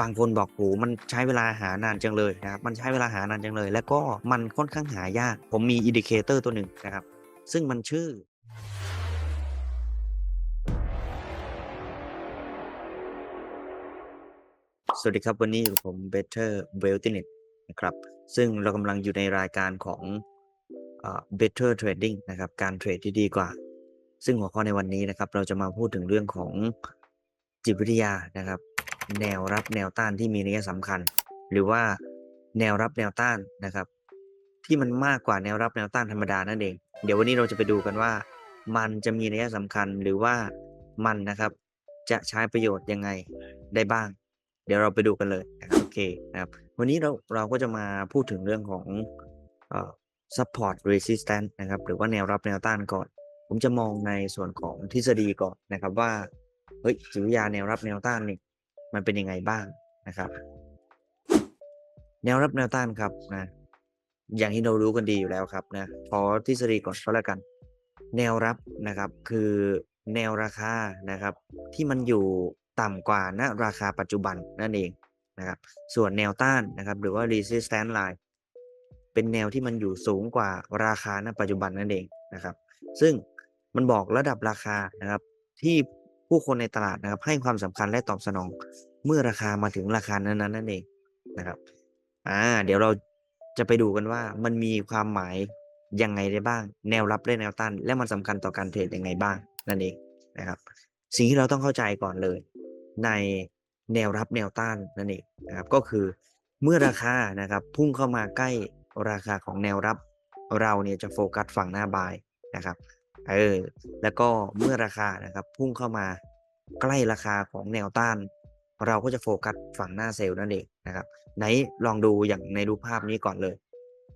บางคนบอกโหมันใช้เวลาหานานจังเลยนะครับมันใช้เวลาหานานจังเลย แล้วก็มันค่อนข้างหายาก ผมมีอินดิเคเตอร์ตัวหนึ่งนะครับ ซึ่งมันชื่อสวัสดีครับ วันนี้อยู่กับผม Better w e a l t h n e t นะครับ ซึ่งเรากำลังอยู่ในรายการของเอ่อ Better Trading นะครับ การเทรดที่ดีกว่า ซึ่งหัวข้อในวันนี้นะครับ เราจะมาพูดถึงเรื่องของจิตวิทยานะครับ แนวรับแนวต้านที่มีนัยสำคัญ หรือว่าแนวรับแนวต้านนะครับ ที่มันมากกว่าแนวรับแนวต้านธรรมดานั่นเอง เดี๋ยววันนี้เราจะไปดูกันว่า มันจะมีนัยสำคัญหรือว่ามันนะครับ จะใช้ประโยชน์ยังไงได้บ้าง เดี๋ยวเราไปดูกันเลยนะครับโอเคนะครับวันนี้เราเราก็จะมาพูดถึงเรื่องของอ support resistance นะครับ หรือว่าแนวรับแนวต้านก่อน ผมจะมองในส่วนของทฤษฎีก่อนนะครับว่า เฮ้ยจิตวิทยาแนวรับแนวต้านนี่ มันเป็นยังไงบ้างนะครับ แนวรับแนวต้านครับนะ อย่างที่เรารู้กันดีอยู่แล้วครับนะขอทฤษฎีก่อนก็แล้วกัน แนวรับนะครับคือแนวราคานะครับ ที่มันอยู่ต่ำกว่าณราคาปัจจุบันนั่นเองนะครับ ส่วนแนวต้านนะครับ หรือว่า resistance line เป็นแนวที่มันอยู่สูงกว่าราคาณปัจจุบันนั่นเองนะครับ ซึ่งมันบอกระดับราคานะครับ ที่ ผู้คนในตลาดนะครับ ให้ความสำคัญและตอบสนอง เมื่อราคามาถึงราคานั้นๆนั่นเองนะครับอ่าเดี๋ยวเราจะไปดูกันว่ามันมีความหมายยังไงได้บ้าง แนวรับและแนวต้านและมันสำคัญต่อการเทรดยังไงบ้างนั่นเองนะครับ สิ่งที่เราต้องเข้าใจก่อนเลย ในแนวรับแนวต้านนั่นเองนะครับก็คือเมื่อราคานะครับ พุ่งเข้ามาใกล้ราคาของแนวรับ เราเนี่ยจะโฟกัสฝั่งหน้าบายนะครับ เออแล้วก็เมื่อราคานะครับพุ่งเข้ามาใกล้ราคาของแนวต้าน เราก็จะโฟกัสฝั่งหน้าเซลล์นั่นเองนะครับไหนลองดูอย่างในรูปภาพนี้ก่อนเลย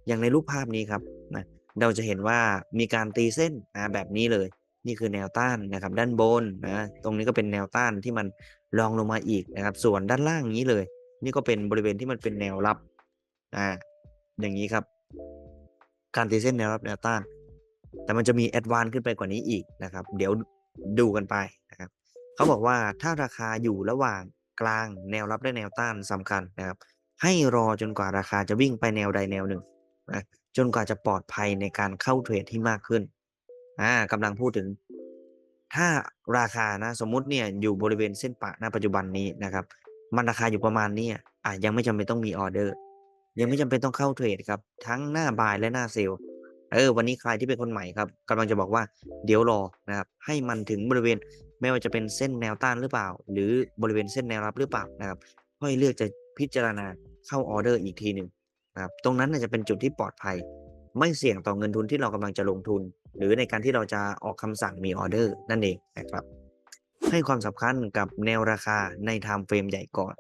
อย่างในรูปภาพนี้ครับนะเราจะเห็นว่ามีการตีเส้นนะแบบนี้เลย นี่คือแนวต้านนะครับด้านบนนะตรงนี้ก็เป็นแนวต้านที่มันรองลงมาอีกนะครับ ส่วนด้านล่างนี้เลย นี่ก็เป็นบริเวณที่มันเป็นแนวรับอ่าอย่างนี้ครับ การตีเส้นแนวรับแนวต้าน แต่มันจะมีแอดวานขึ้นไปกว่านี้อีกนะครับ เดี๋ยวดูกันไปนะครับเขาบอกว่าถ้าราคาอยู่ระหว่างกลางแนวรับและแนวต้านสำคัญนะครับ ให้รอจนกว่าราคาจะวิ่งไปแนวใดแนวหนึ่งนะจนกว่าจะปลอดภัยในการเข้าเทรดที่มากขึ้นอ่ากำลังพูดถึง ถ้าราคานะสมมุติเนี่ยอยู่บริเวณเส้นปะณปัจจุบันนี้นะครับ มันราคาอยู่ประมาณนี้อะอะยังไม่จำเป็นต้องมีออเดอร์ ยังไม่จำเป็นต้องเข้าเทรดครับ ทั้งหน้าบายและหน้าเซลล์ เออวันนี้ใครที่เป็นคนใหม่ครับกำลังจะบอกว่าเดี๋ยวรอนะครับให้มันถึงบริเวณไม่ว่าจะเป็นเส้นแนวต้านหรือเปล่า หรือบริเวณเส้นแนวรับหรือเปล่านะครับค่อยเลือกจะพิจารณาเข้าออเดอร์อีกทีหนึ่งนะครับตรงนั้นจะเป็นจุดที่ปลอดภัย ไม่เสี่ยงต่อเงินทุนที่เรากำลังจะลงทุน หรือในการที่เราจะออกคำสั่งมีออเดอร์นั่นเองนะครับให้ความสำคัญกับแนวราคาในไทม์เฟรมใหญ่ก่อน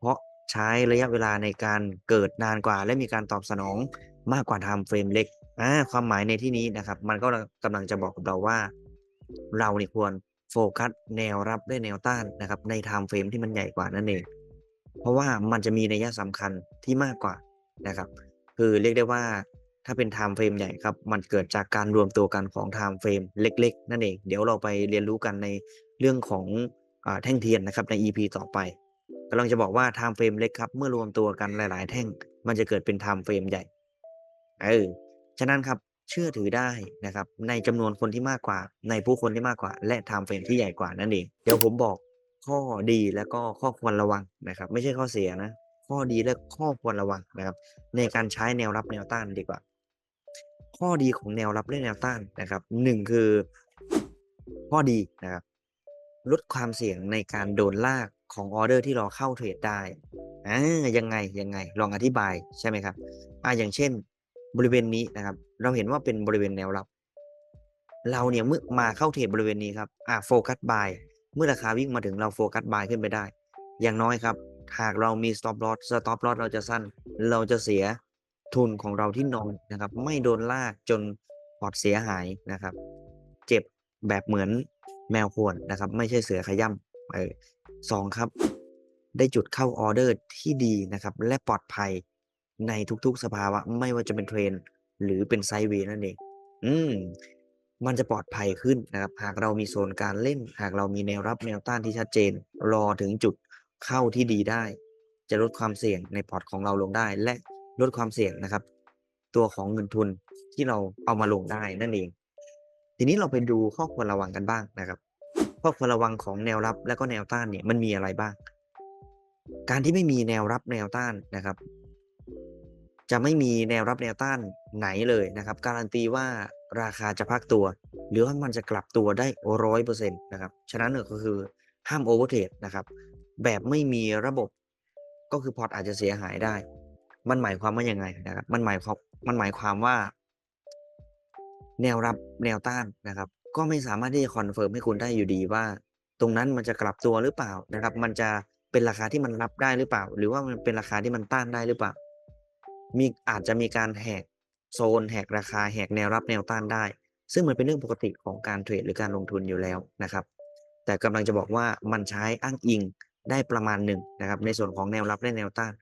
เพราะใช้ระยะเวลาในการเกิดนานกว่า และมีการตอบสนองมากกว่าไทม์เฟรมเล็ก อ่าความหมายในที่นี้นะครับ มันก็กำลังจะบอกกับเราว่า เราเนี่ยควรโฟกัสแนวรับและแนวต้านนะครับ ในไทม์เฟรมที่มันใหญ่กว่านั่นเอง เพราะว่ามันจะมีนัยสำคัญที่มากกว่านะครับ คือเรียกได้ว่าถ้าเป็นไทม์เฟรมใหญ่ครับ มันเกิดจากการรวมตัวกันของไทม์เฟรมเล็ก ๆ นั่นเอง เดี๋ยวเราไปเรียนรู้กันในเรื่องของอแท่งเทียนนะครับใน EP ต่อไปกำลังจะบอกว่าไทม์เฟรมเล็กครับ เมื่อรวมตัวกันหลาย ๆ แท่ง มันจะเกิดเป็นไทม์เฟรมใหญ่ เออ ฉะนั้นครับเชื่อถือได้นะครับ ในจำนวนคนที่มากกว่า ในผู้คนที่มากกว่า และไทม์เฟรมที่ใหญ่กว่านั่นเองเดี๋ยวผมบอกข้อดีและก็ข้อควรระวังนะครับ ไม่ใช่ข้อเสียนะ ข้อดีและข้อควรระวังนะครับ ในการใช้แนวรับแนวต้านดีกว่า ข้อดีของแนวรับและแนวต้านนะครับหนึ่งคือ ข้อดีนะครับลดความเสี่ยงในการโดนลากของออเดอร์ที่เราเข้าเทรดได้อ่ายังไงยังไงลองอธิบายใช่ไหมครับอ่าอย่างเช่น บริเวณนี้นะครับ เราเห็นว่าเป็นบริเวณแนวรับ เราเนี่ยเมื่อมาเข้าเทรดบริเวณนี้ครับอ่าโฟกัสบายเมื่อราคาวิ่งมาถึงเราโฟกัสบายขึ้นไปได้ อย่างน้อยครับ หากเรามี stop loss stop loss เราจะสั้น เราจะเสียทุนของเราที่นอนนะครับ ไม่โดนลากจนพอร์ตเสียหายนะครับ เจ็บแบบเหมือนแมวข่วนนะครับ ไม่ใช่เสือขย่ำเออสองครับ ได้จุดเข้าออเดอร์ที่ดีนะครับ และปลอดภัย ในทุกๆสภาวะ ไม่ว่าจะเป็นเทรน หรือเป็นไซเวย์นั่นเอง อืม มันจะปลอดภัยขึ้นนะครับ หากเรามีโซนการเล่น หากเรามีแนวรับแนวต้านที่ชัดเจน รอถึงจุดเข้าที่ดีได้ จะลดความเสี่ยงในพอร์ตของเราลงได้ และลดความเสี่ยงนะครับ ตัวของเงินทุนที่เราเอามาลงได้นั่นเอง ทีนี้เราไปดูข้อควรระวังกันบ้างนะครับข้อควรระวังของแนวรับและก็แนวต้านเนี่ยมันมีอะไรบ้าง การที่ไม่มีแนวรับแนวต้านนะครับ จะไม่มีแนวรับแนวต้านไหนเลยนะครับ การันตีว่าราคาจะพักตัว หรือว่ามันจะกลับตัวได้ร้อยเปอร์เซ็นต์นะครับ ฉะนั้นก็คือห้ามโอเวอร์เทรดนะครับ แบบไม่มีระบบก็คือพอร์ตอาจจะเสียหายได้ มันหมายความว่ายังไงนะครับ มันหมายความมันหมายความว่า แนวรับแนวต้านนะครับ ก็ไม่สามารถที่จะคอนเฟิร์มให้คุณได้อยู่ดีว่า ตรงนั้นมันจะกลับตัวหรือเปล่านะครับ มันจะเป็นราคาที่มันรับได้หรือเปล่า หรือว่ามันเป็นราคาที่มันต้านได้หรือเปล่า มีอาจจะมีการแหกโซนแหกราคาแหกแนวรับแนวต้านได้ ซึ่งมันเป็นเรื่องปกติของการเทรดหรือการลงทุนอยู่แล้วนะครับ แต่กำลังจะบอกว่ามันใช้อ้างอิงได้ประมาณหนึ่งนะครับ ในส่วนของแนวรับและแนวต้าน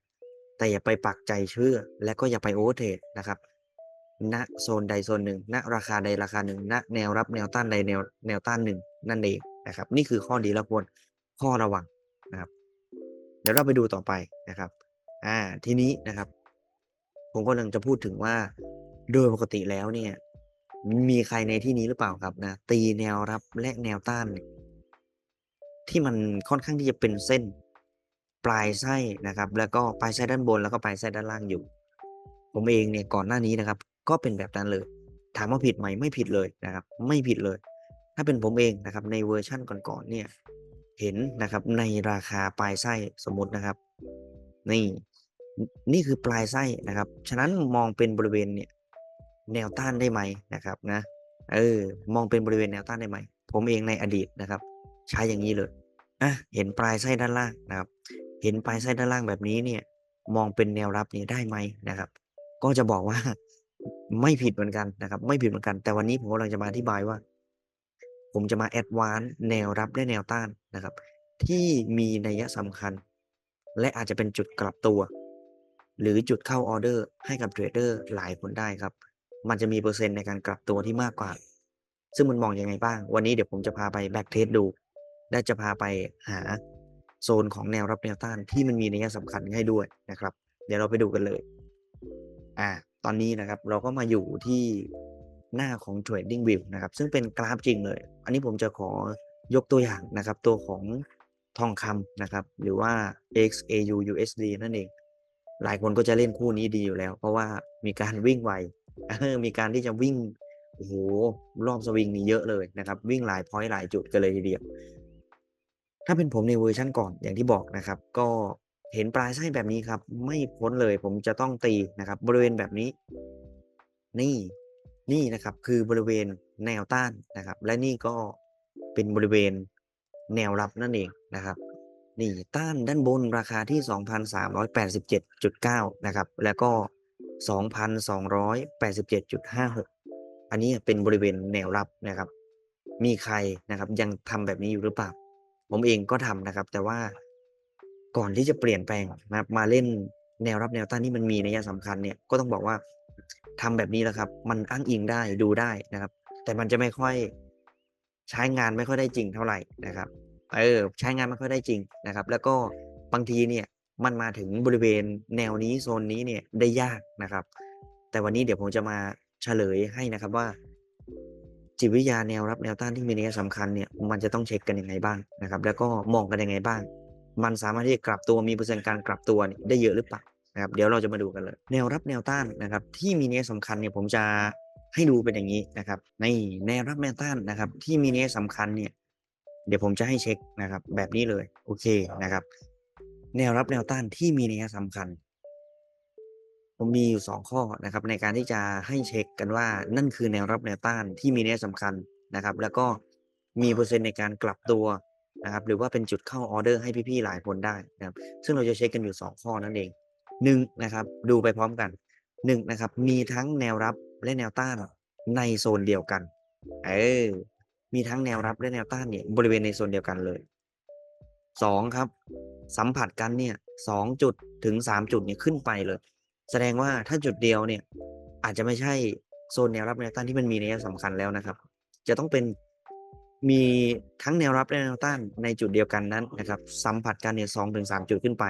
แต่อย่าไปปักใจเชื่อ และก็อย่าไปโอเวอร์เทรดนะครับณโซนใดโซนหนึ่งณราคาใดราคาหนึ่งณแนวรับแนวต้านใดแนวแนวต้านหนึ่งนั่นเองนะครับ นี่คือข้อดีและควรข้อระวังนะครับ เดี๋ยวเราไปดูต่อไปนะครับ อ่าทีนี้นะครับ ผมกำลังจะพูดถึงว่า โดยปกติแล้วเนี่ย มีใครในที่นี้หรือเปล่าครับนะ ตีแนวรับและแนวต้าน ที่มันค่อนข้างที่จะเป็นเส้นปลายไส้นะครับ แล้วก็ปลายไส้ด้านบนแล้วก็ปลายไส้ด้านล่างอยู่ ผมเองเนี่ยก่อนหน้านี้นะครับ ก็เป็นแบบนั้นเลย ถามว่าผิดไหมไม่ผิดเลยนะครับ ไม่ผิดเลย ถ้าเป็นผมเองนะครับ ในเวอร์ชั่นก่อนๆเนี่ย เห็นนะครับในราคาปลายไส้สมมตินะครับ นี่ นี่คือปลายไส้นะครับ ฉะนั้นมองเป็นบริเวณเนี่ยแนวต้านได้ไหมนะครับนะเออมองเป็นบริเวณแนวต้านได้ไหม ผมเองในอดีตนะครับ ใช้อย่างนี้เลยอะเห็นปลายไส้ด้านล่างนะครับ เห็นปลายไส้ด้านล่างแบบนี้เนี่ย มองเป็นแนวรับเนี่ยได้ไหมนะครับ ก็จะบอกว่าไม่ผิดเหมือนกันนะครับ ไม่ผิดเหมือนกัน แต่วันนี้ผมกำลังจะมาอธิบายว่า ผมจะมาแอดวานซ์แนวรับและแนวต้านนะครับ ที่มีนัยสำคัญ และอาจจะเป็นจุดกลับตัว หรือจุดเข้าออเดอร์ให้กับเทรดเดอร์หลายคนได้ครับ มันจะมีเปอร์เซ็นต์ในการกลับตัวที่มากกว่า ซึ่งมันมองยังไงบ้าง วันนี้เดี๋ยวผมจะพาไปแบ็กเทสดู และจะพาไปหาโซนของแนวรับแนวต้านที่มันมีนัยสำคัญให้ด้วยนะครับ เดี๋ยวเราไปดูกันเลย อ่า ตอนนี้นะครับเราก็มาอยู่ที่หน้าของ Trading View นะครับ ซึ่งเป็นกราฟจริงเลย อันนี้ผมจะขอยกตัวอย่างนะครับ ตัวของทองคำนะครับ หรือว่า XAU USD นั่นเอง หลายคนก็จะเล่นคู่นี้ดีอยู่แล้ว เพราะว่ามีการวิ่งไวมีการที่จะวิ่งโอ้โหรอบสวิงนี่เยอะเลยนะครับ วิ่งหลายพอยต์หลายจุดกันเลยทีเดียวถ้าเป็นผมในเวอร์ชันก่อนอย่างที่บอกนะครับ ก็เห็นปลายไส้แบบนี้ครับ ไม่พ้นเลยผมจะต้องตีนะครับ บริเวณแบบนี้ นี่นี่นะครับคือบริเวณแนวต้านนะครับ และนี่ก็เป็นบริเวณแนวรับนั่นเองนะครับ นี่ต้านด้านบนราคาที่ 2,387.9 นะครับ แล้วก็ 2,287.56 อันนี้เป็นบริเวณแนวรับนะครับ มีใครนะครับยังทำแบบนี้อยู่หรือเปล่า ผมเองก็ทำนะครับ แต่ว่าก่อนที่จะเปลี่ยนแปลงนะครับมาเล่นแนวรับแนวต้านที่มันมีนัยสำคัญเนี่ยก็ต้องบอกว่าทำแบบนี้แหละครับ มันอ้างอิงได้ดูได้นะครับ แต่มันจะไม่ค่อยใช้งานไม่ค่อยได้จริงเท่าไหร่นะครับ เออใช้งานไม่ค่อยได้จริงนะครับ แล้วก็บางทีเนี่ยมันมาถึงบริเวณแนวนี้โซนนี้เนี่ยได้ยากนะครับ แต่วันนี้เดี๋ยวผมจะมาเฉลยให้นะครับว่า จิตวิทยาแนวรับแนวต้านที่มีนัยสำคัญเนี่ยมันจะต้องเช็คกันยังไงบ้างนะครับ แล้วก็มองกันยังไงบ้าง มันสามารถที่จะกลับตัวมีเปอร์เซ็นต์การกลับตัวนี่ได้เยอะหรือเปล่านะครับเดี๋ยวเราจะมาดูกันเลย แนวรับแนวต้านนะครับ ที่มีนัยสำคัญเนี่ยผมจะให้ดูเป็นอย่างนี้นะครับในแนวรับแนวต้านนะครับ ที่มีนัยสำคัญเนี่ย เดี๋ยวผมจะให้เช็คนะครับ แบบนี้เลยโอเคนะครับ แนวรับแนวต้านที่มีนัยสำคัญ ผมมีอยู่สองข้อนะครับ ในการที่จะให้เช็คกันว่านั่นคือแนวรับแนวต้านที่มีนัยสำคัญนะครับ แล้วก็มีเปอร์เซ็นต์ในการกลับตัวนะครับ หรือว่าเป็นจุดเข้าออเดอร์ให้พี่ๆหลายคนได้นะครับ ซึ่งเราจะเช็คกันอยู่สองข้อนั่นเองหนึ่งนะครับ ดูไปพร้อมกันหนึ่งนะครับ มีทั้งแนวรับและแนวต้านในโซนเดียวกัน เออ มีทั้งแนวรับและแนวต้านเนี่ยบริเวณในโซนเดียวกันเลยสองครับ สัมผัสกันเนี่ยสองจุดถึงสามจุดเนี่ยขึ้นไปเลย แสดงว่าถ้าจุดเดียวเนี่ยอาจจะไม่ใช่โซนแนวรับแนวต้านที่มันมีในัยสำคัญแล้วนะครับ จะต้องเป็นมีทั้งแนวรับและแนวต้านในจุดเดียวกันนั้นนะครับ สัมผัสกันเนี่ยสองถึงสามจุดขึ้นไป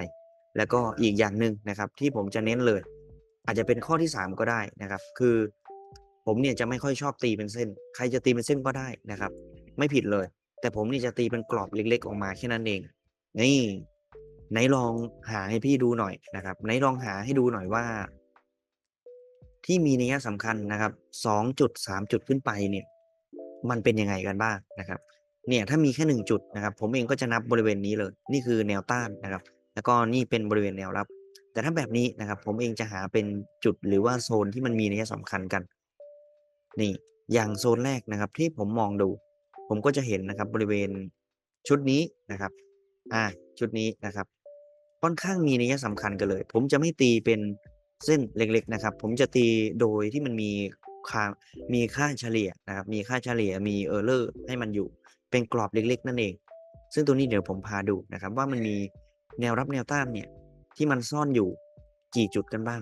แล้วก็อีกอย่างหนึ่งนะครับ ที่ผมจะเน้นเลย อาจจะเป็นข้อที่ 3 ก็ได้นะครับ คือ ผมเนี่ยจะไม่ค่อยชอบตีเป็นเส้น ใครจะตีเป็นเส้นก็ได้นะครับ ไม่ผิดเลย แต่ผมนี่จะตีเป็นกรอบเล็ก ๆ ออกมาแค่นั้นเอง นี่ไหนลองหาให้พี่ดูหน่อยนะครับไหนลองหาให้ดูหน่อยว่า ที่มีนัยสำคัญนะครับ2จุด3จุดขึ้นไปเนี่ย มันเป็นยังไงกันบ้างนะครับ เนี่ยถ้ามีแค่1จุดนะครับ ผมเองก็จะนับบริเวณนี้เลย นี่คือแนวต้านนะครับ แล้วก็นี่เป็นบริเวณแนวรับ แต่ถ้าแบบนี้นะครับ ผมเองจะหาเป็นจุดหรือว่าโซนที่มันมีนัยสำคัญกัน นี่อย่างโซนแรกนะครับที่ผมมองดู ผมก็จะเห็นนะครับบริเวณชุดนี้นะครับอ่าชุดนี้นะครับ ค่อนข้างมีนัยสำคัญกันเลย ผมจะไม่ตีเป็นเส้นเล็กๆนะครับ ผมจะตีโดยที่มันมีค่ามีค่าเฉลี่ยนะครับ มีค่าเฉลี่ยมี Error ให้มันอยู่ เป็นกรอบเล็ก ๆ นั่นเอง ซึ่งตัวนี้เดี๋ยวผมพาดูนะครับ ว่ามันมีแนวรับแนวต้านเนี่ยที่มันซ่อนอยู่กี่จุดกันบ้าง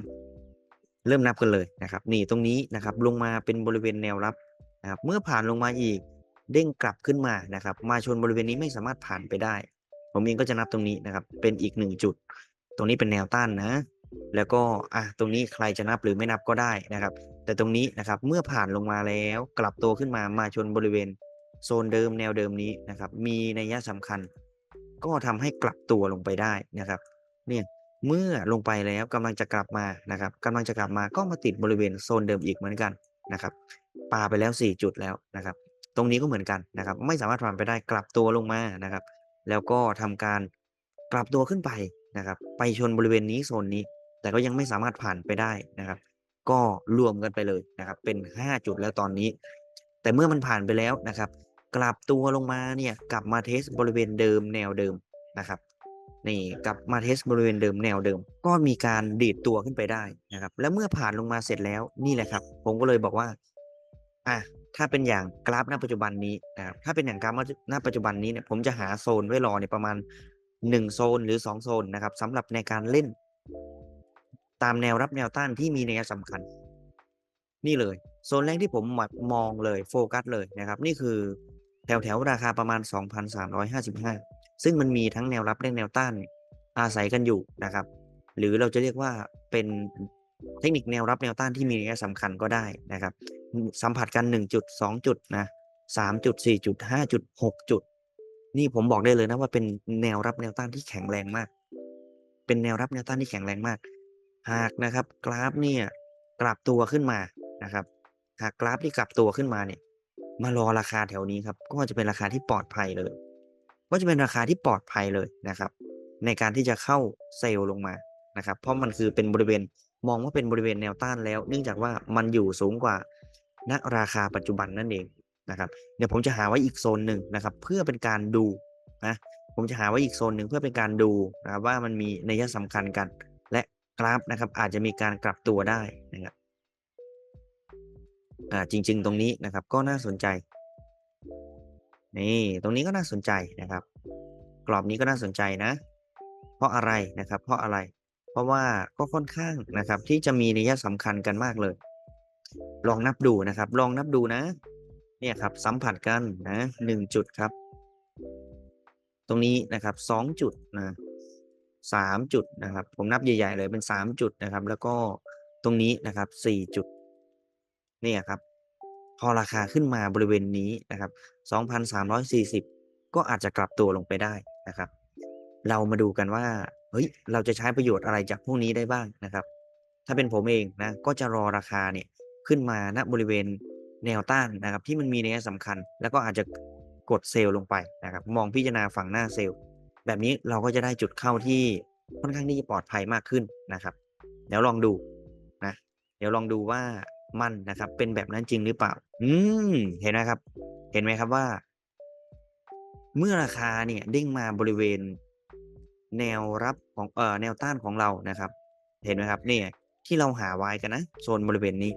เริ่มนับกันเลยนะครับ นี่ตรงนี้นะครับลงมาเป็นบริเวณแนวรับนะครับเมื่อผ่านลงมาอีกเด้งกลับขึ้นมานะครับ มาชนบริเวณนี้ไม่สามารถผ่านไปได้ ผมเองก็จะนับตรงนี้นะครับ เป็นอีก1จุด ตรงนี้เป็นแนวต้านนะ แล้วก็อ่าตรงนี้ใครจะนับหรือไม่นับก็ได้นะครับ แต่ตรงนี้นะครับเมื่อผ่านลงมาแล้วกลับตัวขึ้นมามาชนบริเวณ โซนเดิมแนวเดิมนี้นะครับ มีนัยสำคัญ ก็ทำให้กลับตัวลงไปได้นะครับ เนี่ย เมื่อลงไปแล้วกำลังจะกลับมานะครับกำลังจะกลับมาก็มาติดบริเวณโซนเดิมอีกเหมือนกันนะครับปาไปแล้ว 4 จุดแล้วนะครับ ตรงนี้ก็เหมือนกันนะครับ ไม่สามารถผ่านไปได้กลับตัวลงมานะครับ แล้วก็ทำการกลับตัวขึ้นไปนะครับ ไปชนบริเวณนี้โซนนี้ แต่ก็ยังไม่สามารถผ่านไปได้นะครับ ก็รวมกันไปเลยนะครับ เป็น 5 จุดแล้วตอนนี้ แต่เมื่อมันผ่านไปแล้วนะครับ กลับตัวลงมาเนี่ยกลับมาเทสบริเวณเดิมแนวเดิมนะครับ นี่กับมาเทสบริเวณเดิมแนวเดิม ก็มีการดีดตัวขึ้นไปได้นะครับ แล้วเมื่อผ่านลงมาเสร็จแล้วนี่แหละครับ ผมก็เลยบอกว่าอะถ้าเป็นอย่างกราฟณปัจจุบันนี้นะครับถ้าเป็นอย่างกราฟณปัจจุบันนี้เนี่ยผมจะหาโซนไว้รอเนี่ยประมาณ 1 โซนหรือ 2 โซนนะครับสำหรับในการเล่น ตามแนวรับแนวต้านที่มีในัยสำคัญ นี่เลย โซนแรกที่ผมแบบมองเลยโฟกัสเลยนะครับ นี่คือแถวๆราคาประมาณ 2,355 ซึ่งมันมีทั้งแนวรับและแนวต้านอาศัยกันอยู่นะครับ หรือเราจะเรียกว่าเป็นเทคนิคแนวรับแนวต้านที่มีนัยสำคัญก็ได้นะครับ สัมผัสกัน 1 จุด 2 จุดนะ3จุด 4 จุด 5 จุด 6 จุด นี่ผมบอกได้เลยนะว่าเป็นแนวรับแนวต้านที่แข็งแรงมาก เป็นแนวรับแนวต้านที่แข็งแรงมาก หากนะครับ กราฟเนี่ยกลับตัวขึ้นมานะครับ หากกราฟที่กลับตัวขึ้นมาเนี่ย มารอราคาแถวนี้ครับ ก็จะเป็นราคาที่ปลอดภัยเลย ก็จะเป็นราคาที่ปลอดภัยเลยนะครับ ในการที่จะเข้าเซลล์ลงมานะครับ เพราะมันคือเป็นบริเวณมองว่าเป็นบริเวณแนวต้านแล้ว เนื่องจากว่ามันอยู่สูงกว่าณราคาปัจจุบันนั่นเองนะครับเดี๋ยวผมจะหาไว้อีกโซนหนึ่งนะครับ เพื่อเป็นการดูนะผมจะหาไว้อีกโซนหนึ่งเพื่อเป็นการดูนะครับว่ามันมีนัยสำคัญกัน และกราฟนะครับ อาจจะมีการกลับตัวได้นะครับอ่าจริง ๆ ตรงนี้นะครับก็น่าสนใจ นี่ตรงนี้ก็น่าสนใจนะครับ กรอบนี้ก็น่าสนใจนะ เพราะอะไรนะครับ เพราะอะไร เพราะว่าก็ค่อนข้างนะครับ ที่จะมีนัยสำคัญกันมากเลย ลองนับดูนะครับ ลองนับดูนะ เนี่ยครับ สัมผัสกันนะ1จุดครับ ตรงนี้นะครับ2จุดนะ3จุดนะครับ ผมนับใหญ่ ๆ เลยเป็น3จุดนะครับ แล้วก็ตรงนี้นะครับ4จุดเนี่ยครับ พอราคาขึ้นมาบริเวณนี้นะครับ 2,340 ก็อาจจะกลับตัวลงไปได้นะครับ เรามาดูกันว่า เฮ้ย เราจะใช้ประโยชน์อะไรจากพวกนี้ได้บ้างนะครับ ถ้าเป็นผมเองนะ ก็จะรอราคาเนี่ยขึ้นมาณบริเวณแนวต้านนะครับ ที่มันมีในัยสำคัญ แล้วก็อาจจะกดเซลล์ลงไปนะครับ มองพิจารณาฝั่งหน้าเซลล์ แบบนี้เราก็จะได้จุดเข้าที่ค่อนข้างที่จะปลอดภัยมากขึ้นนะครับ เดี๋ยวลองดูนะ เดี๋ยวลองดูว่า มันนะครับ เป็นแบบนั้นจริงหรือเปล่า อืม เห็นไหมครับ เห็นไหมครับว่า เมื่อราคาเนี่ยเด้งมาบริเวณ แนวรับของเอ่อแนวต้านของเรานะครับ เห็นไหมครับ เนี่ย ที่เราหาไว้กันนะโซนบริเวณนี้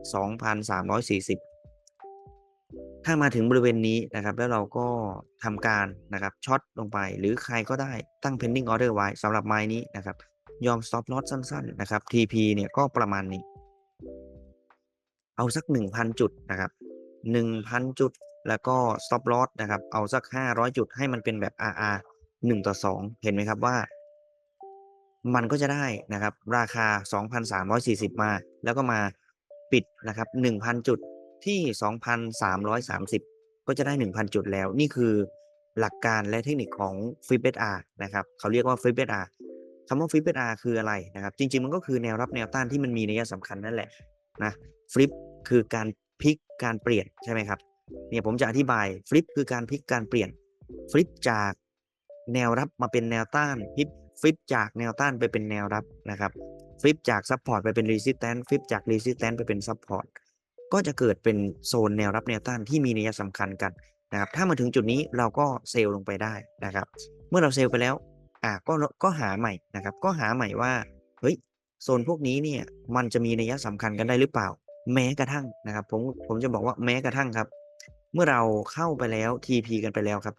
2,340ถ้ามาถึงบริเวณนี้นะครับ แล้วเราก็ทำการนะครับช็อตลงไป หรือใครก็ได้ตั้ง pending order ไว้สำหรับไม้นี้นะครับ ยอม stop loss สั้น ๆ นะครับ TP เนี่ยก็ประมาณนี้ เอาสัก 1,000 จุดนะครับ1,000 จุด แล้วก็ stop loss นะครับ เอาสัก 500 จุดให้มันเป็นแบบ RR 1 ต่อ 2 เห็นไหมครับว่า มันก็จะได้นะครับ ราคา 2,340 มา แล้วก็มาปิดนะครับ 1,000 จุดที่ 2,330 ก็จะได้ 1,000 จุดแล้ว นี่คือหลักการและเทคนิคของ Flip SR นะครับ เขาเรียกว่า Flip SR คำว่า Flip SR คืออะไรนะครับ จริง ๆ มันก็คือแนวรับแนวต้านที่มันมีนัยสำคัญนั่นแหละนะ Flip คือการพลิกการเปลี่ยนใช่ไหมครับเนี่ยผมจะอธิบาย Flip คือการพลิกการเปลี่ยน Flip จากแนวรับมาเป็นแนวต้าน Flip ฟลิปจากแนวต้านไปเป็นแนวรับนะครับฟลิปจากซับพอร์ตไปเป็นรีสิสแตนฟลิปจากรีสิสแตนไปเป็นซับพอร์ตก็จะเกิดเป็นโซนแนวรับแนวต้านที่มีนัยสำคัญกันนะครับถ้ามาถึงจุดนี้เราก็เซลล์ลงไปได้นะครับ เมื่อเราเซลล์ไปแล้วอ่าก็ก็หาใหม่นะครับ ก็หาใหม่ว่าเฮ้ยโซนพวกนี้เนี่ยมันจะมีนัยสำคัญกันได้หรือเปล่า แม้กระทั่งนะครับ ผมผมจะบอกว่าแม้กระทั่งครับ เมื่อเราเข้าไปแล้ว TP กันไปแล้วครับ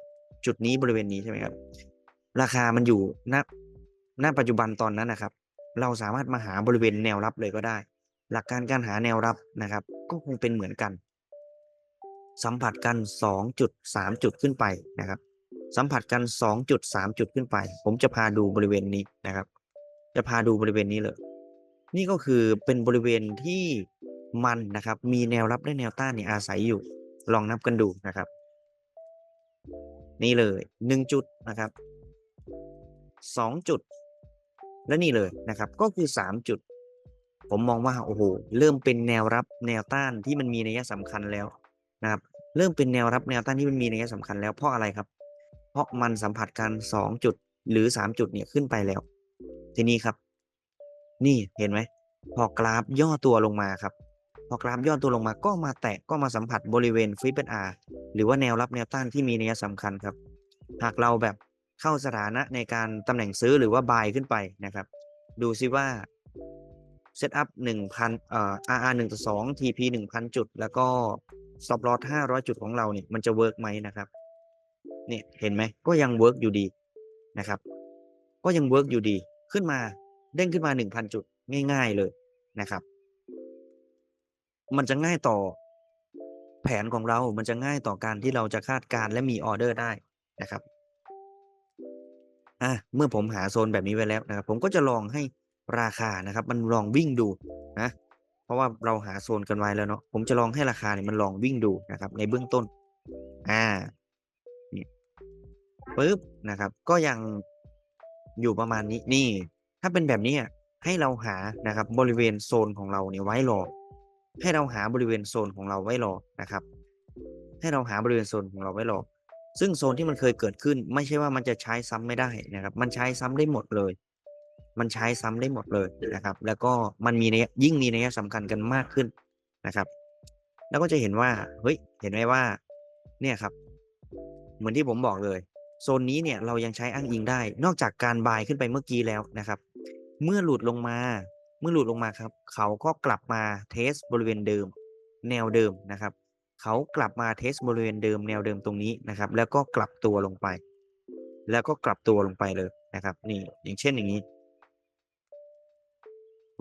จุดนี้บริเวณนี้ใช่ไหมครับ ราคามันอยู่ณณปัจจุบันตอนนั้นนะครับ เราสามารถมาหาบริเวณแนวรับเลยก็ได้ หลักการการหาแนวรับนะครับ ก็คงเป็นเหมือนกัน สัมผัสกัน 2 จุด 3 จุดขึ้นไปนะครับ สัมผัสกัน 2 จุด 3 จุดขึ้นไป ผมจะพาดูบริเวณนี้นะครับ จะพาดูบริเวณนี้เลย นี่ก็คือเป็นบริเวณที่ มันนะครับ มีแนวรับและแนวต้านเนี่ยอาศัยอยู่ ลองนับกันดูนะครับ นี่เลยหนึ่งจุดนะครับสองจุด และนี่เลยนะครับ ก็คือสามจุด ผมมองว่าโอ้โหเริ่มเป็นแนวรับแนวต้านที่มันมีนัยสำคัญแล้วนะครับ เริ่มเป็นแนวรับแนวต้านที่มันมีนัยสำคัญแล้วเพราะอะไรครับ เพราะมันสัมผัสกันสองจุดหรือสามจุดเนี่ยขึ้นไปแล้ว ทีนี้ครับ นี่เห็นไหมพอกราฟย่อตัวลงมาครับ พอกราฟย่อตัวลงมาก็มาแตะก็มาสัมผัสบริเวณฟลิปเปอาร์หรือว่าแนวรับแนวต้านที่มีนัยสำคัญครับ หากเราแบบเข้าสถานะในการตำแหน่งซื้อหรือว่า buy ขึ้นไปนะครับ ดูซิว่าเซตอัพหนึ่งพันเอ่อ RR หนึ่งต่อสอง TP หนึ่งพันจุด แล้วก็ stop loss ห้าร้อยจุดของเราเนี่ยมันจะเวิร์กไหมนะครับเนี่ยเห็นไหมก็ยังเวิร์กอยู่ดีนะครับ ก็ยังเวิร์กอยู่ดีขึ้นมาเด้งขึ้นมาหนึ่งพันจุดง่าย ๆเลยนะครับ มันจะง่ายต่อ แผนของเรา มันจะง่ายต่อการที่เราจะคาดการณ์และมีออเดอร์ได้นะครับ อะ เมื่อผมหาโซนแบบนี้ไว้แล้วนะครับ ผมก็จะลองให้ราคานะครับ มันลองวิ่งดูนะ เพราะว่าเราหาโซนกันไว้แล้วเนาะ ผมจะลองให้ราคาเนี่ยมันลองวิ่งดูนะครับ ในเบื้องต้น อ่านี่ปึ๊บนะครับ ก็ยังอยู่ประมาณนี้นี่ ถ้าเป็นแบบนี้ให้เราหานะครับบริเวณโซนของเราเนี่ยไว้รอ ให้เราหาบริเวณโซนของเราไว้รอนะครับ ให้เราหาบริเวณโซนของเราไว้รอ ซึ่งโซนที่มันเคยเกิดขึ้น ไม่ใช่ว่ามันจะใช้ซ้ำไม่ได้นะครับ มันใช้ซ้ำได้หมดเลย มันใช้ซ้ำได้หมดเลยนะครับ แล้วก็มันมีในยยิ่งมีนัยสำคัญกันมากขึ้นนะครับ แล้วก็จะเห็นว่าเฮ้ยเห็นไหมว่าเนี่ยครับ เหมือนที่ผมบอกเลยโซนนี้เนี่ยเรายังใช้อ้างอิงได้ นอกจากการบายขึ้นไปเมื่อกี้แล้วนะครับ เมื่อหลุดลงมา เมื่อหลุดลงมาครับ เขาก็กลับมาเทสบริเวณเดิม แนวเดิมนะครับ เขากลับมาเทสบริเวณเดิมแนวเดิมตรงนี้นะครับ แล้วก็กลับตัวลงไป แล้วก็กลับตัวลงไปเลยนะครับ นี่อย่างเช่นอย่างนี้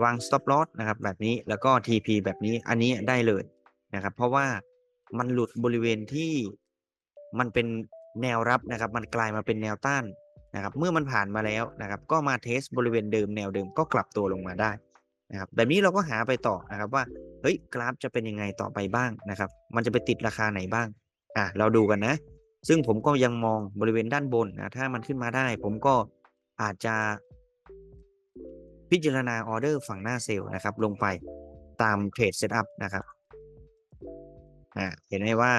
วาง stop loss นะครับ แบบนี้แล้วก็ TP แบบนี้อันนี้ได้เลยนะครับ เพราะว่ามันหลุดบริเวณที่มันเป็นแนวรับนะครับ มันกลายมาเป็นแนวต้านนะครับ เมื่อมันผ่านมาแล้วนะครับ ก็มาเทสบริเวณเดิมแนวเดิมก็กลับตัวลงมาได้ นะครับแบบนี้เราก็หาไปต่อนะครับว่าเฮ้ยกราฟจะเป็นยังไงต่อไปบ้างนะครับ มันจะไปติดราคาไหนบ้างอะเราดูกันนะ ซึ่งผมก็ยังมองบริเวณด้านบนนะถ้ามันขึ้นมาได้ ผมก็อาจจะ พิจารณาออเดอร์ฝั่งหน้าเซลล์นะครับ ลงไปตามเทรดเซตอัพนะครับอ่าเห็นไหมว่า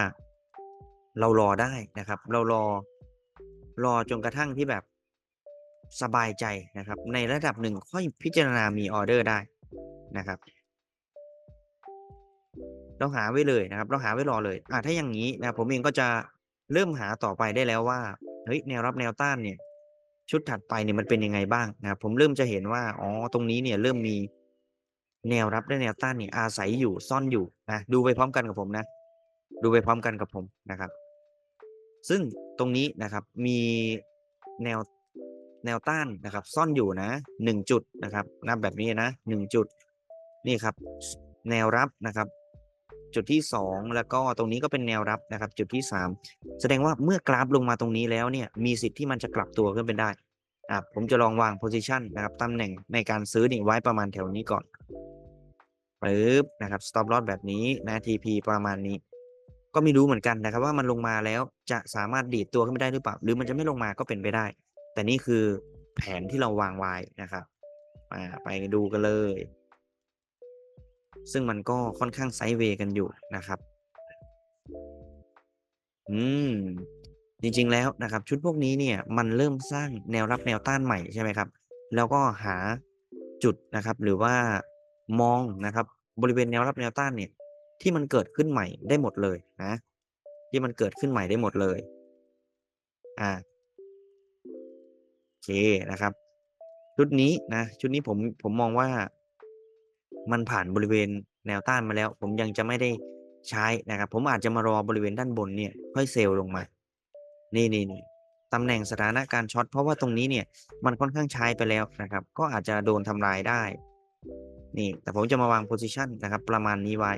เรารอได้นะครับ เรารอรอจนกระทั่งที่แบบสบายใจนะครับ ในระดับหนึ่งค่อยพิจารณามีออเดอร์ได้ นะครับเราหาไว้เลยนะครับ เราหาไว้รอเลยอ่าถ้าอย่างนี้นะผมเองก็จะเริ่มหาต่อไปได้แล้วว่าเฮ้ยแนวรับแนวต้านเนี่ย ชุดถัดไปเนี่ยมันเป็นยังไงบ้างนะครับ ผมเริ่มจะเห็นว่าอ๋อตรงนี้เนี่ยเริ่มมีแนวรับและแนวต้านเนี่ยอาศัยอยู่ซ่อนอยู่นะดูไปพร้อมกันกับผมนะ ดูไปพร้อมกันกับผมนะครับ ซึ่งตรงนี้นะครับมีแนวแนวต้านนะครับ ซ่อนอยู่นะหนึ่งจุดนะครับนับแบบนี้นะหนึ่งจุด นี่ครับ แนวรับนะครับ จุดที่สองแล้วก็ตรงนี้ก็เป็นแนวรับนะครับ จุดที่สามแสดงว่าเมื่อกราฟลงมาตรงนี้แล้วเนี่ยมีสิทธิ์ที่มันจะกลับตัวขึ้นเป็นได้อะผมจะลองวาง position นะครับตำแหน่งในการซื้อนี่ไว้ประมาณแถวนี้ก่อนปึ๊บนะครับ stop loss แบบนี้นะ TP ประมาณนี้ ก็ไม่รู้เหมือนกันนะครับ ว่ามันลงมาแล้วจะสามารถดีดตัวขึ้นไปได้หรือเปล่า หรือมันจะไม่ลงมาก็เป็นไปได้ แต่นี่คือแผนที่เราวางไว้นะครับมาไปดูกันเลย ซึ่งมันก็ค่อนข้างไซด์เวย์กันอยู่นะครับ อืม จริงๆแล้วนะครับ ชุดพวกนี้เนี่ย มันเริ่มสร้างแนวรับแนวต้านใหม่ใช่ไหมครับ แล้วก็หาจุดนะครับ หรือว่ามองนะครับ บริเวณแนวรับแนวต้านเนี่ย ที่มันเกิดขึ้นใหม่ได้หมดเลยนะ ที่มันเกิดขึ้นใหม่ได้หมดเลย อ่าโอเคนะครับ ชุดนี้นะ ชุดนี้ผมผมมองว่า มันผ่านบริเวณแนวต้านมาแล้ว ผมยังจะไม่ได้ใช้นะครับ ผมอาจจะมารอบริเวณด้านบนเนี่ยค่อยเซลล์ลงมา นี่นี่นี่ตำแหน่งสถานการณ์ช็อตเพราะว่าตรงนี้เนี่ยมันค่อนข้างใช้ไปแล้วนะครับ ก็อาจจะโดนทำลายได้ นี่ แต่ผมจะมาวางโพซิชันนะครับ ประมาณนี้ไว้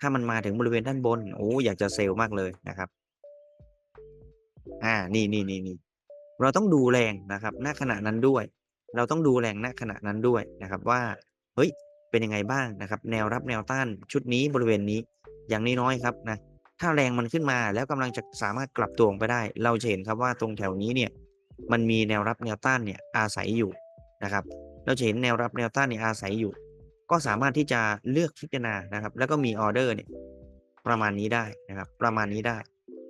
ถ้ามันมาถึงบริเวณด้านบนโอ้อยากจะเซลล์มากเลยนะครับอ่านี่นี่นี่นี่เราต้องดูแรงนะครับ ณขณะนั้นด้วย เราต้องดูแรงณขณะนั้นด้วยนะครับ ว่าเฮ้ย เป็นยังไงบ้างนะครับ แนวรับแนวต้านชุดนี้บริเวณนี้อย่างน้อยๆครับนะถ้าแรงมันขึ้นมาแล้วกำลังจะสามารถกลับตัวลงไปได้ เราจะเห็นครับว่าตรงแถวนี้เนี่ยมันมีแนวรับแนวต้านเนี่ยอาศัยอยู่นะครับ เราจะเห็นแนวรับแนวต้านเนี่ยอาศัยอยู่ ก็สามารถที่จะเลือกพิจารณานะครับ แล้วก็มีออเดอร์เนี่ยประมาณนี้ได้นะครับ ประมาณนี้ได้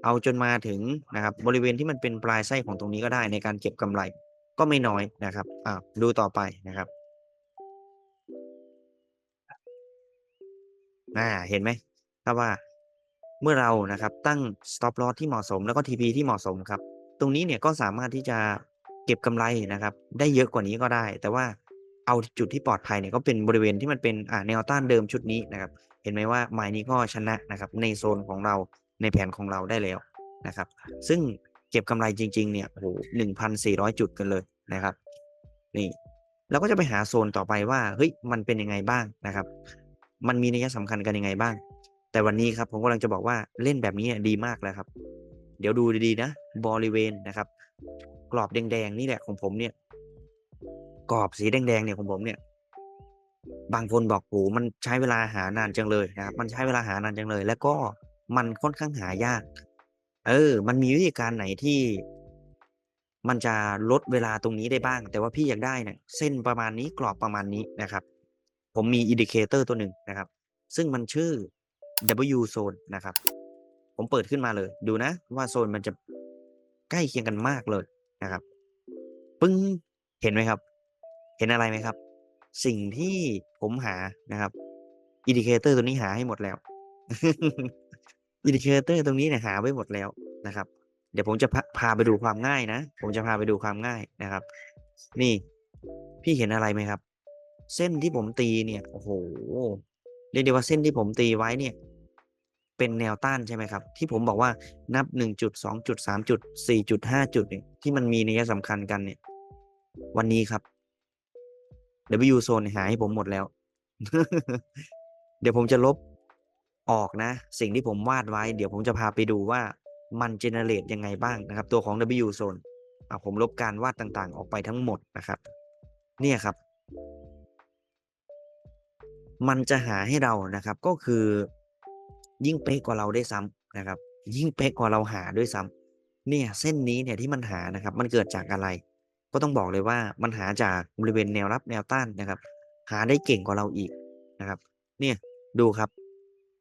เอาจนมาถึงนะครับบริเวณที่มันเป็นปลายไส้ของตรงนี้ก็ได้ในการเก็บกำไรก็ไม่น้อยนะครับอ่าดูต่อไปนะครับ อ่าเห็นไหมครับว่าเมื่อเรานะครับตั้ง stop loss ที่เหมาะสมแล้วก็ TP ที่เหมาะสมครับ ตรงนี้เนี่ยก็สามารถที่จะเก็บกำไรนะครับ ได้เยอะกว่านี้ก็ได้ แต่ว่าเอาจุดที่ปลอดภัยเนี่ยก็เป็นบริเวณที่มันเป็นอ่าแนวต้านเดิมชุดนี้นะครับ เห็นไหมว่าไม้นี้ก็ชนะนะครับในโซนของเราในแผนของเราได้แล้วนะครับ ซึ่งเก็บกำไรจริง ๆ เนี่ยโอ้โหหนึ่งพันสี่ร้อยจุดกันเลยนะครับ นี่เราก็จะไปหาโซนต่อไปว่าเฮ้ยมันเป็นยังไงบ้างนะครับ มันมีนัยสำคัญกันยังไงบ้าง แต่วันนี้ครับผมกำลังจะบอกว่าเล่นแบบนี้ดีมากแล้วครับ เดี๋ยวดูดีๆนะบริเวณนะครับ กรอบแดงๆนี่แหละของผมเนี่ย กรอบสีแดงๆเนี่ยของผมเนี่ย บางคนบอกโหมันใช้เวลาหานานจังเลยนะครับ มันใช้เวลาหานานจังเลย แล้วก็มันค่อนข้างหายาก เออ มันมีวิธีการไหนที่มันจะลดเวลาตรงนี้ได้บ้าง แต่ว่าพี่อยากได้เนี่ยเส้นประมาณนี้กรอบประมาณนี้นะครับ ผมมีอินดิเคเตอร์ตัวหนึ่งนะครับ ซึ่งมันชื่อ W zone นะครับ ผมเปิดขึ้นมาเลย ดูนะว่าโซนมันจะใกล้เคียงกันมากเลยนะครับ ปึ้งเห็นไหมครับ เห็นอะไรไหมครับ สิ่งที่ผมหานะครับอินดิเคเตอร์ตัวนี้หาให้หมดแล้วอินดิเคเตอร์ตรงนี้เนี่ยหาไว้หมดแล้วนะครับ เดี๋ยวผมจะพาพาไปดูความง่ายนะ ผมจะพาไปดูความง่ายนะครับ นี่พี่เห็นอะไรไหมครับ เส้นที่ผมตีเนี่ยโอ้โหเรียกได้ว่าเส้นที่ผมตีไว้เนี่ย เป็นแนวต้านใช่ไหมครับ ที่ผมบอกว่านับหนึ่งจุดสองจุดสามจุดสี่จุดห้าจุดเนี่ยที่มันมีนัยสำคัญกันเนี่ย วันนี้ครับ W zone หาให้ผมหมดแล้ว เดี๋ยวผมจะลบออกนะ สิ่งที่ผมวาดไว้ เดี๋ยวผมจะพาไปดูว่ามันเจเนเรตยังไงบ้างนะครับ ตัวของ W zone อะผมลบการวาดต่างๆ ออกไปทั้งหมดนะครับ เนี่ยครับ มันจะหาให้เรานะครับ ก็คือยิ่งเป๊ะกว่าเราได้ซ้ำนะครับ ยิ่งเป๊ะกว่าเราหาด้วยซ้ำเนี่ยเส้นนี้เนี่ยที่มันหานะครับ มันเกิดจากอะไร ก็ต้องบอกเลยว่ามันหาจากบริเวณแนวรับแนวต้านนะครับ หาได้เก่งกว่าเราอีกนะครับ เนี่ยดูครับ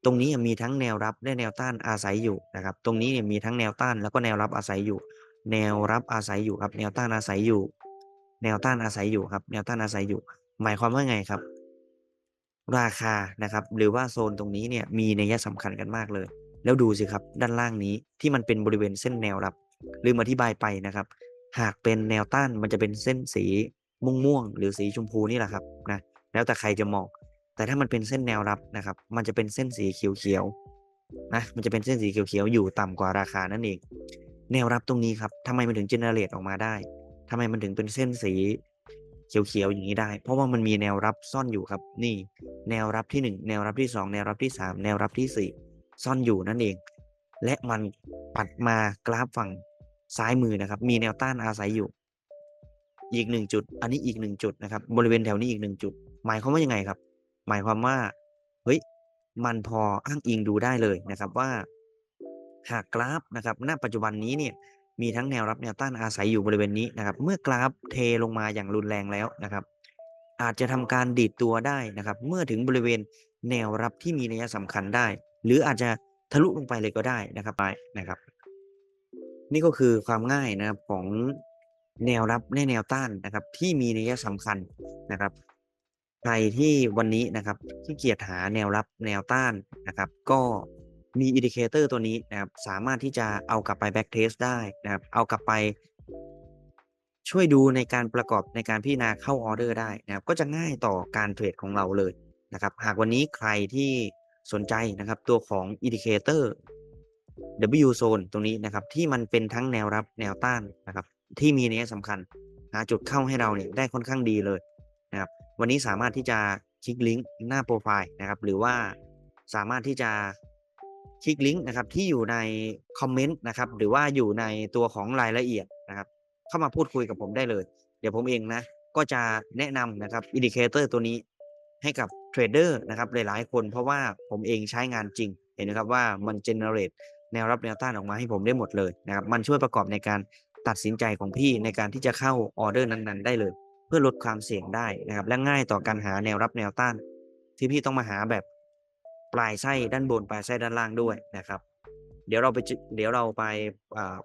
ตรงนี้มีทั้งแนวรับและแนวต้านอาศัยอยู่นะครับ ตรงนี้เนี่ยมีทั้งแนวต้านแล้วก็แนวรับอาศัยอยู่ แนวรับอาศัยอยู่ครับ แนวต้านอาศัยอยู่ แนวต้านอาศัยอยู่ครับ แนวต้านอาศัยอยู่ หมายความว่าไงครับ ราคานะครับ หรือว่าโซนตรงนี้เนี่ยมีนัยสำคัญกันมากเลย แล้วดูสิครับ ด้านล่างนี้ที่มันเป็นบริเวณเส้นแนวรับ ลืมอธิบายไปนะครับ หากเป็นแนวต้านมันจะเป็นเส้นสีม่วงๆหรือสีชมพูนี่แหละครับนะแล้วแต่ใครจะมองแต่ถ้ามันเป็นเส้นแนวรับนะครับ มันจะเป็นเส้นสีเขียวๆนะมันจะเป็นเส้นสีเขียวๆอยู่ต่ำกว่าราคานั่นเอง แนวรับตรงนี้ครับทำไมมันถึงเจเนเรตออกมาได้ทำไมมันถึงเป็นเส้นสี เขียวๆอย่างนี้ได้ เพราะว่ามันมีแนวรับซ่อนอยู่ครับ นี่ แนวรับที่หนึ่งแนวรับที่สองแนวรับที่สามแนวรับที่สี่ซ่อนอยู่นั่นเอง และมันปัดมากราฟฝั่งซ้ายมือนะครับ มีแนวต้านอาศัยอยู่ อีกหนึ่งจุด อันนี้อีกหนึ่งจุดนะครับ บริเวณแถวนี้อีกหนึ่งจุด หมายความว่ายังไงครับ หมายความว่า เฮ้ย มันพออ้างอิงดูได้เลยนะครับว่า หากกราฟนะครับ ณ ปัจจุบันนี้เนี่ย มีทั้งแนวรับแนวต้านอาศัยอยู่บริเวณนี้นะครับ เมื่อกราฟเทลงมาอย่างรุนแรงแล้วนะครับ อาจจะทำการดีดตัวได้นะครับ เมื่อถึงบริเวณแนวรับที่มีนัยสำคัญได้ หรืออาจจะทะลุลงไปเลยก็ได้นะครับไปนะครับ นี่ก็คือความง่ายนะครับของแนวรับและแนวต้านนะครับ ที่มีนัยสำคัญนะครับใครที่วันนี้นะครับขี้เกียจหาแนวรับแนวต้านนะครับ ก็ มีอินดิเคเตอร์ตัวนี้นะครับ สามารถที่จะเอากลับไปแบ็กเทสได้นะครับ เอากลับไป ช่วยดูในการประกอบในการพิจารณาเข้าออเดอร์ได้นะครับ ก็จะง่ายต่อการเทรดของเราเลยนะครับ หากวันนี้ใครที่สนใจนะครับตัวของอินดิเคเตอร์ W zone ตรงนี้นะครับ ที่มันเป็นทั้งแนวรับแนวต้านนะครับ ที่มีนัยสำคัญหาจุดเข้าให้เราเนี่ยได้ค่อนข้างดีเลยนะครับ วันนี้สามารถที่จะคลิกลิงก์หน้าโปรไฟล์นะครับ หรือว่าสามารถที่จะ คลิกลิงก์นะครับที่อยู่ในคอมเมนต์นะครับหรือว่าอยู่ในตัวของรายละเอียดนะครับเข้ามาพูดคุยกับผมได้เลย เดี๋ยวผมเองนะก็จะแนะนำนะครับอินดิเคเตอร์ตัวนี้ให้กับเทรดเดอร์นะครับหลายๆ คนเพราะว่าผมเองใช้งานจริง เห็นไหมครับว่ามันเจเนเรตแนวรับแนวต้านออกมาให้ผมได้หมดเลยนะครับมันช่วยประกอบในการตัดสินใจของพี่ในการที่จะเข้าออเดอร์นั้นๆ ได้เลย เพื่อลดความเสี่ยงได้นะครับและง่ายต่อการหาแนวรับแนวต้าน ที่พี่ต้องมาหาแบบ ลายไส้ด้านบนปลายไส้ด้านล่างด้วยนะครับ เดี๋ยวเราไปเดี๋ยวเราไป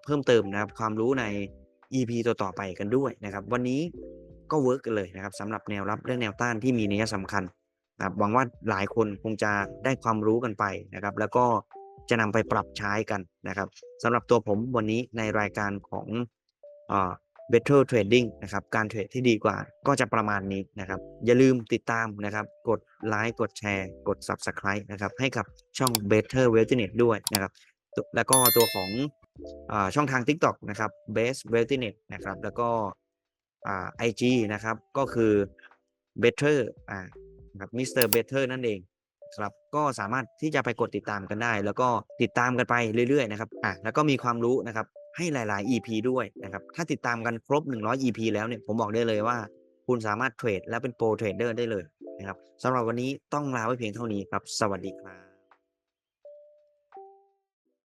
เพิ่มเติมนะครับความรู้ใน EP ตัวต่อไปกันด้วยนะครับ วันนี้ก็เวิร์กกันเลยนะครับสำหรับแนวรับเรื่องแนวต้านที่มีนัยสำคัญนะครับหวังว่าหลายคนคงจะได้ความรู้กันไปนะครับ แล้วก็จะนำไปปรับใช้กันนะครับสำหรับตัวผมวันนี้ในรายการของอ่า Better Trading นะครับการเทรดที่ดีกว่าก็จะประมาณนี้นะครับ อย่าลืมติดตามนะครับ กดไลค์กดแชร์กด Subscribe นะครับให้กับช่อง Better w e a l t h n e t ด้วยนะครับ แล้วก็ตัวของอช่องทาง TikTok นะครับ Best w e a l t h n e t นะครับ แล้วก็อ่า IG นะครับก็คือ Better อ่านะครับ Mr. Better นั่นเองครับก็สามารถที่จะไปกดติดตามกันได้ แล้วก็ติดตามกันไปเรื่อยๆนะครับอะแล้วก็มีความรู้นะครับ ให้หลาย ๆ EP ด้วยนะครับถ้าติดตามกันครบ 100 EP แล้วเนี่ยผมบอกได้เลยว่า คุณสามารถเทรดและเป็นโปรเทรดเดอร์ได้เลยนะครับสำหรับวันนี้ต้องลาไว้เพียงเท่านี้ครับ สวัสดีครับ